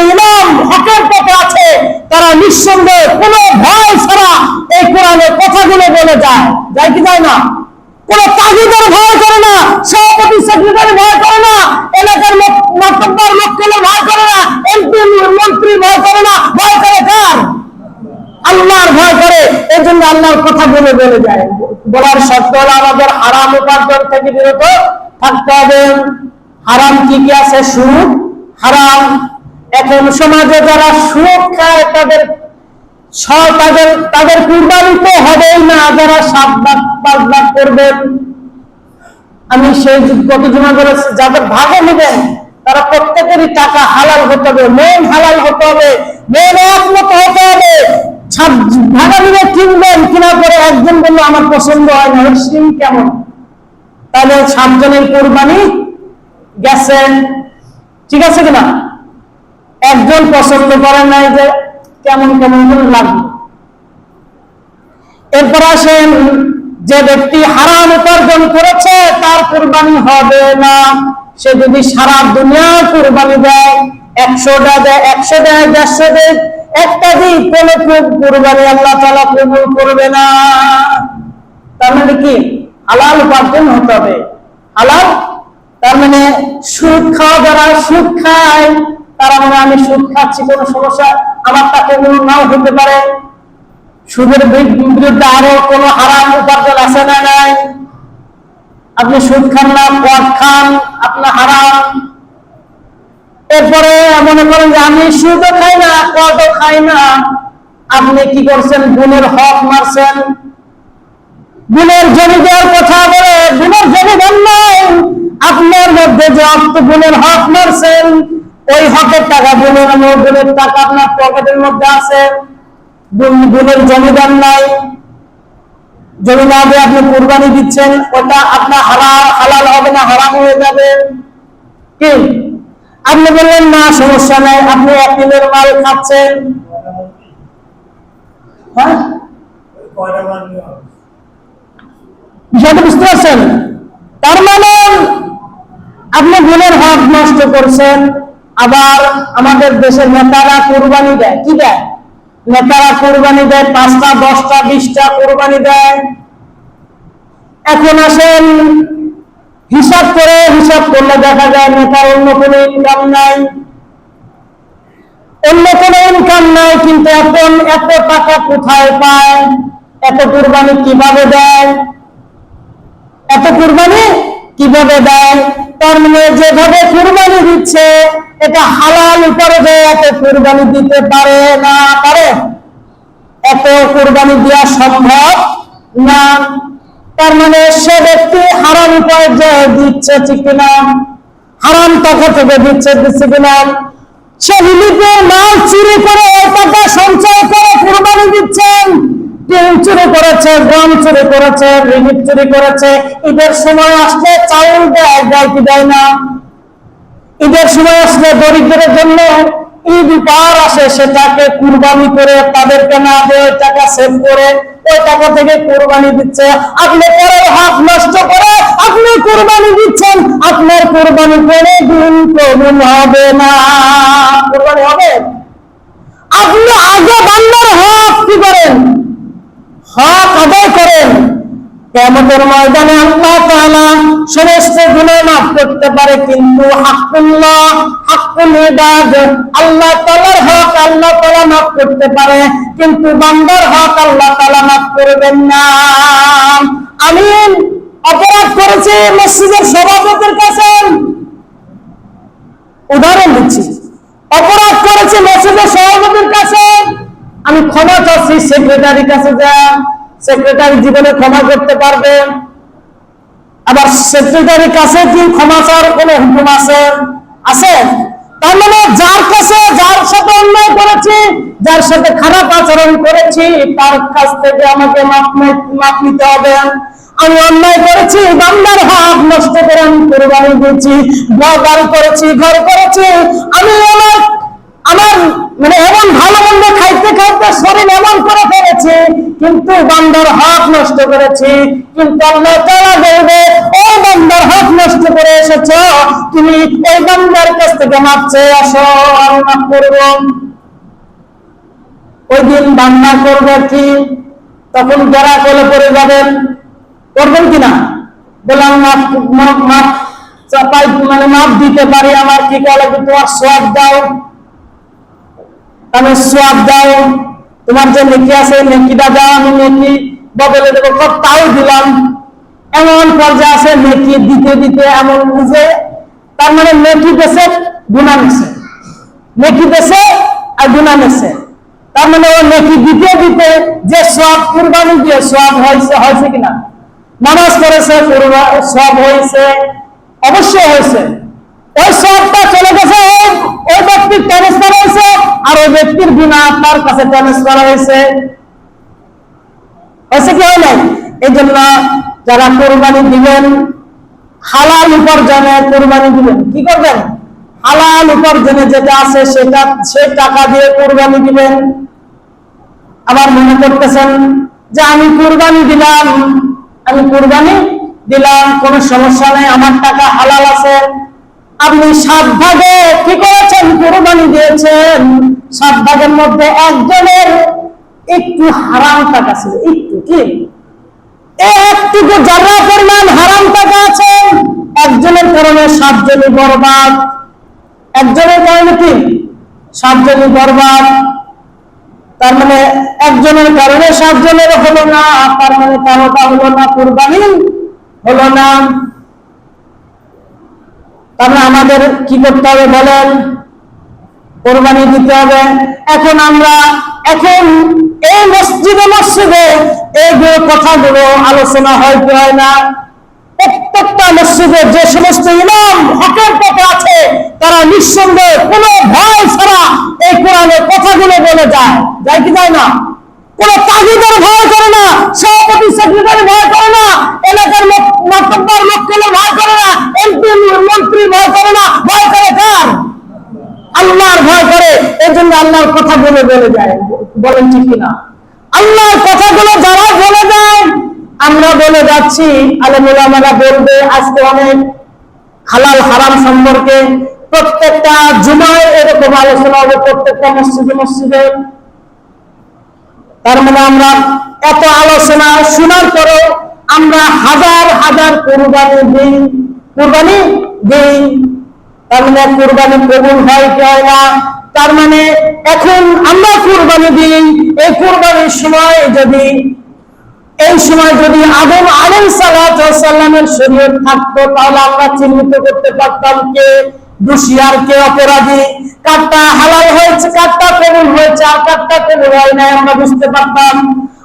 যে ইমাম হকের পথে আছে, তারা নিঃসন্দেহে কোনো ভয় ছাড়া এই কোরআনের কথাগুলো বলে যায়। যায় কি যায় না? কোন তাগিদের ভয় করে না, সভাপতি, সেক্রেটারি ভয় করে না, এলাকার ভয় করে না, এমপি, মন্ত্রী ভয় করে না, ভয় করে কার? আল্লাহর ভয় করে এই জন্য আল্লাহর কথা বলে বলে যায়। বলার শর্ত হলো আমাদের হারাম উপার্জন থেকে বিরত থাকতে হবে। হারাম কি কি আছে সুদ হারাম এখন সমাজে যারা খায় তাদের তাদের তাদের কুরবানি হবেই না। যারা সাত লাখ, পাঁচ লাখ করবেন, আমি সেই গত জমা করেছি। যাদের ভাগে নেবেন, তারা প্রত্যেকেরই টাকা হালাল হতে হবে, মন হালাল হতে হবে, মন একমত হতে হবে। ভাগা নিবে কিনবেন কিনা পরে একজন বলল, আমার পছন্দ হয় না। সিম কেমন? তাহলে সাতজনের কোরবানি গেছেন ঠিক আছে কিনা? একজন পছন্দ করে নাই যে কেমন কেমন করে লাগবে। এরপর আসেন, যে ব্যক্তি হারাম উপার্জন করেছে, তার কোরবানি হবে না। সে যদি সারা দুনিয়া কোরবানি দেয় একশোটা দেয়, একশো দেয়, দেড়শো দেয়, একটা দিক কোনো কোরবানি আল্লাহ তালা কবুল করবে না। তার মানে কি? হালাল উপার্জন হতে হবে। হালাল? তার মানে সুদ খাওয়া যারা সুদ খায় তারা মানে আমি সুদ খাচ্ছি, কোনো সমস্যা। আমার তাকে নাও হতে পারে। সুদের বিরুদ্ধে আরও কোন হারাম উপার্জন আছে না নাই? আপনি সুদ খান না, পদ খান আপনার হারাম। এরপরে মনে করেন যে আমি সুদও খাই না, পদও খাই না। আপনি কি করছেন? গুণের হক মারছেন। গুণের জমি দেওয়ার কথা বলে, গুণের জমি দেন নাই আপনার মধ্যে যে অর্থ গুণের হক মারছেন ওই হকের টাকা গুণের গুণের টাকা আপনার পকেটের মধ্যে আছে। গুণ- গুণের জমি দেন নাই। জমি না দিয়ে আপনি কুরবানি দিচ্ছেন, ওটা আপনার হালাল হালাল হবে না, হারাম হয়ে যাবে। কি? আপনি বললেন, না, সমস্যা নাই, আপনি দিনের মাল খাচ্ছেন। হ্যাঁ? বিষয়টা বুঝতে পারছেন? তার মানে আপনি গুণের হক নষ্ট করছেন। আবার আমাদের দেশের নেতারা কোরবানি দেয়। কি দেয়? নেতারা কোরবানি দেয়, পাঁচটা, দশটা, বিশটা কোরবানি দেয়। এখন আসেন, হিসাব করে হিসাব করলে দেখা যায় নেতার অন্য কোনো ইনকাম নাই। অন্য কোনো ইনকাম নাই, কিন্তু এখন এত টাকা কোথায় পায়? এত কোরবানি কীভাবে দেয়? এত কুরবানি কীভাবে দেয়? তার মানে যেভাবে কুরবানি দিচ্ছে এটা হালাল উপরে দেয় এত কুরবানি দিতে পারে না পারে? এত কুরবানি দেওয়া সম্ভব না? তার মানে সে ব্যক্তি হারাম যে দিচ্ছে ঠিক কিনা? হারাম টাকা থেকে দিচ্ছে দিচ্ছে কিনা? সে রিলিফের মাল চুরি করে টাকা সঞ্চয় করে কুরবানি দিচ্ছেন। টিন চুরি করেছে, গম চুরি করেছে, রিলিফ চুরি করেছে। ঈদের সময় আসলে চাউল দেয় দেয় কি দেয় না? ঈদের সময় আসলে দরিদ্রের জন্য ঈদ পার আসে, সেটাকে কুরবানি করে তাদেরকে না দিয়ে ওই টাকা সেভ করে ওই টাকা থেকে কুরবানি দিচ্ছে। আপনি পরের হাত নষ্ট করে আপনি কুরবানি দিচ্ছেন, আপনার কুরবানি করে দিন কবুল হবে না। কুরবানি হবে? আপনি আগে বান্দার হক কি করেন? হক আদায় করেন। কেমতের ময়দানে আল্লাহ তাআলা সমস্ত গুনাহ মাফ করতে পারে, কিন্তু হাক্কুল্লাহ, হাক্কুল ইবাদ আল্লাহ তাআলার হক আল্লাহ তাআলা মাফ করতে পারে, কিন্তু বান্দার হক আল্লাহ তাআলা মাফ করবেন না। আমি অপরাধ করেছি মসজিদের সভাপতির কাছে। উদাহরণ দিচ্ছি। অপরাধ করেছে মসজিদের সভাপতির কাছে। আমি ক্ষমা চাচ্ছি, সেক্রেটারির কাছে যা সেক্রেটারি জীবনে ক্ষমা করতে পারবে। আবার সেক্রেটারির কাছে কি ক্ষমা চাওয়ার কোনো হুকুম আছে? আছে। তার মানে যার কাছে, যার সাথে অন্যায় করেছি, যার সাথে খারাপ আচরণ করেছি, তার কাছ থেকে আমাকে মাপ নিতে হবে। আমি অন্যায় করেছি, বান্দার হক নষ্ট করে আমি কোরবানি দিয়েছি বাগান করেছি, ঘর করেছি। আমি আমার আমার মানে এমন ভালো মন্দ খাইতে খাইতে শরীর এমন করে ফেলেছি, কিন্তু বান্দার হক নষ্ট কিন্তু আল্লাহ তাআলা বলবে বান্দার হক নষ্ট করে এসেছ, তুমি বান্দার কাছ থেকে মাপ চেয়ে আসো, আমি মাফ করব। ওই দিন বান্না করবে কি? তখন যারা কলে পড়ে যাবেন, করবেন কিনা বললাম, মাপ মাপ চাপাই মানে মাপ দিতে পারি আমার কি কলে তোমার সব দাও? আমি সব দাও। তোমার যে নেকি আছে, নেকিটা দাও আমি নেকি। বদলে দেবো তাও দিলাম। এমন পর্যায়ে আছে, নেকি দিতে দিতে এমন বুঝে তার মানে নেকি দেশে গুণা নিছে। নেকি দেশে আর গুণা নিছে। তার মানে ও নেকি দিতে দিতে যে সব কুরবানি দিয়ে সব হয়েছে হয়েছে কিনা? নামাজ কুরবা- সব হয়েছে, অবশ্যই হয়েছে ওই সবটা চলে গেছে ওই- ওই ব্যক্তির ট্রান্সফার হয়েছে আর ওই ব্যক্তির বিনা তার কাছে ট্রান্সফার হয়েছে। হয়েছে কি হয় এই জন্য যারা কোরবানি দিবেন, হালাল উপার্জনে কোরবানি দিবেন। কি করবেন? হালাল উপার্জনে যেটা আছে সেটা, সে টাকা দিয়ে কোরবানি দিবেন। আবার মনে করতেছেন যে আমি কোরবানি দিলাম, আমি কোরবানি দিলাম, কোনো সমস্যা নেই, আমার টাকা হালাল আছে। আপনি সাত ভাগে কি করেছেন? কোরবানি দিয়েছেন। সাত ভাগের মধ্যে একজনের একটু হারাম টাকা ছিল। একটু কি? একটুকু যারা পরিমাণ হারাম টাকা আছে, একজনের কারণে সাতজনই বরবাদ। একজনের কারণে কি? সাতজনই বরবাদ। তার মানে একজনের কারণে সাতজনের হলো না, তার মানে তারটা হলো না, কুরবানি হলো না। তাহলে আমাদের কি করতে হবে বলেন? কোরবানি দিতে হবে। এখন আমরা এখন এই মসজিদে মসজিদে এই যে কথাগুলো আলোচনা হয় কি হয় না। প্রত্যেকটা মসজিদে যে সমস্ত ইমাম হকের পথে আছে, তারা নিঃসন্দেহে কোনো ভয় ছাড়া এই কোরআনের কথাগুলো বলে যায়। যায় কি যায় না? কোন তাগিদের ভয় করে না, সভাপতি, সেক্রেটারি ভয় করে না এলাকার মাতব্বর লোকগুলো ভয় করে না এমপি মন্ত্রী ভয় করে না ভয় করে কার আল্লাহর ভয় করে জন্য আল্লাহর কথাগুলো বলে বলে যায়। বলেন ঠিক কিনা? আল্লাহর কথাগুলো যারা বলে যায় আমরা বলে যাচ্ছি আলমুলামারা বলবে, আজকে অনেক হালাল হারাম সম্পর্কে প্রত্যেকটা জুমায় এরকম আলোচনা হবে, প্রত্যেকটা মসজিদে মসজিদে। তার মানে আমরা এত আলোচনা শোনার পরেও আমরা হাজার হাজার কোরবানি দিই কোরবানি দিই। তার মানে কোরবানি কবুল হয় কি হয় না? তার মানে এখন আমরা কোরবানি দিই, এই কোরবানির সময় যদি, এই সময় যদি আদম আলম সালামের শরীর থাকতো, তাহলে আমরা চিহ্নিত করতে পারতাম কে দোষী আর কে অপরাধী। কারটা হালাল হয়েছে কারটা কবুল হয়েছে, আর কারটা কবুল হয় নাই, আমরা বুঝতে পারতাম।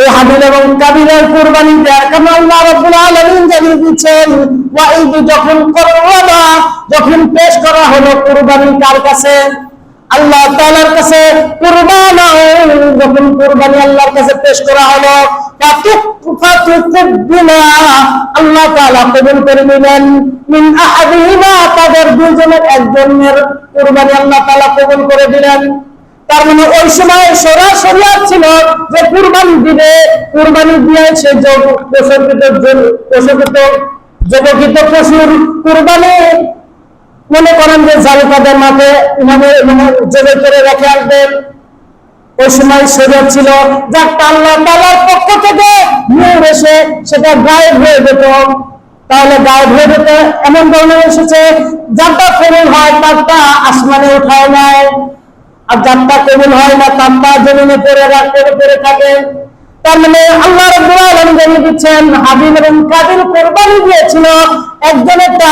এই হাবিল এবং কাবিলের কুরবানি আল্লাহ রাব্বুল আলামিন জানিয়ে দিচ্ছেন যখন করবা যখন পেশ করা হলো কুরবানি কার কাছে? আল্লাহ তাআলার কাছে কুরবানা, যখন কুরবানি আল্লাহর কাছে পেশ করা হলো আল্লাহ কবুল করে নিলেন। তাদের একজনের কুরবানি আল্লাহ তাআলা কবুল করে দিলেন। তার মানে ওই সময় সরাসরি ছিল যে কুরবানি দিবে, কুরবানি দিয়ে সে প্রসঙ্গিত প্রসঙ্গিত জগকিত পশুর কুরবানি। মনে করেন যে জালিকাদের মাঠে ইমামে মানে জবে করে রেখে আসবেন। ওই সময় শরীর ছিল যার আল্লাহ তালার পক্ষ থেকে নূর এসে সেটা গায়েব হয়ে যেত। তাহলে গায়েব হয়ে যেত, এমন ধরনের এসেছে যারটা কবুল হয় তারটা আসমানে উঠায় নেয় আর যারটা কবুল হয় না তারটা জমিনে পড়ে রাখতে পড়ে থাকে। তার মানে আল্লাহ রাব্বুল আলামিন জানিয়ে দিচ্ছেন হাবিল এবং কাবিল কোরবানি দিয়েছিল একজনেরটা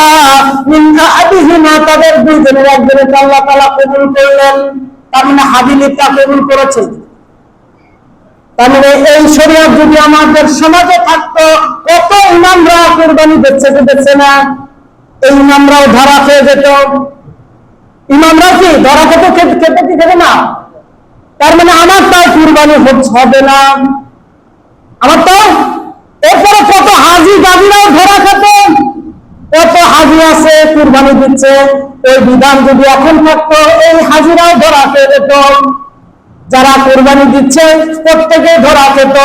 মিন আদিহিমা তাদের দুইজনের একজনের আল্লাহ তাআলা কবুল করলেন। তার মানে হাবিলিটা কবুল করেছেন তার মানে এই শরীয়ত যদি আমাদের সমাজে থাকতো, কত ইমামরা কোরবানি দিচ্ছে দিচ্ছে না? এই ইমামরাও ধরা খেয়ে যেত। ইমামরা কি ধরা খেতে খেতে খেতে কি খেতে না? তার মানে আমার তাই কুরবানি হবে না। আমার তো এরপরে কত হাজি গাজিরাও ধরা খেত? কত হাজি আছে, কুরবানি দিচ্ছে। এই বিধান যদি এখন থাকতো, এই হাজিরাও ধরা খেয়ে যেত যারা কুরবানি দিচ্ছে প্রত্যেকে ধরা খেত।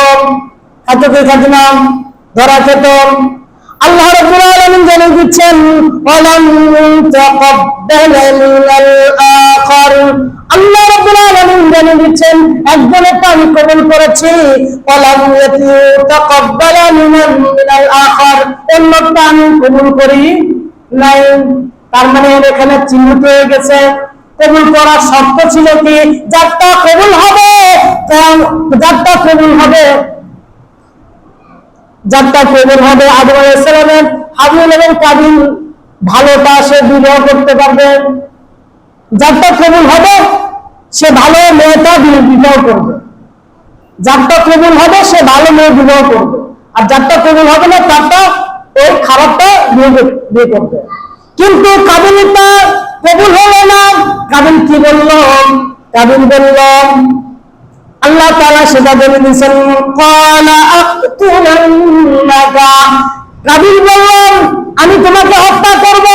খাতি নাম ধরা খেত। তাকাব্বাল আল্লাহ রাব্বুল আলামিন জানিয়ে দিচ্ছেন একজনের তো আমি কবুল করেছি ওয়ালাম তাকাব্বাল মিনাল আখার। অন্যটা আমি কবুল করি নাই, তার মানে এখানে চিহ্নিত হয়ে গেছে। কবুল করার শর্ত ছিল কি? যারটা কবুল হবে যারটা কবুল হবে। যারটা কবুল হবে আদম আলাইসালামের হাবিল এবং কাবিল ভালোটা সে বিবাহ করতে পারবে। যারটা কবুল হবে, সে ভালো মেয়েটা বিবাহ করবে। যারটা কবুল হবে, সে ভালো মেয়ে বিবাহ করবে। আর যারটা কবুল হবে না তারটা ওই খারাপটা বিয়ে কর- করবে। কিন্তু কাবিলটা কবুল হলো না। কাবিল কি বলল? কাবিল বলল, আল্লাহ তাআলা সেটা বলে দিয়েছেন আতুনি কাবিল বললাম আমি তোমাকে হত্যা করব।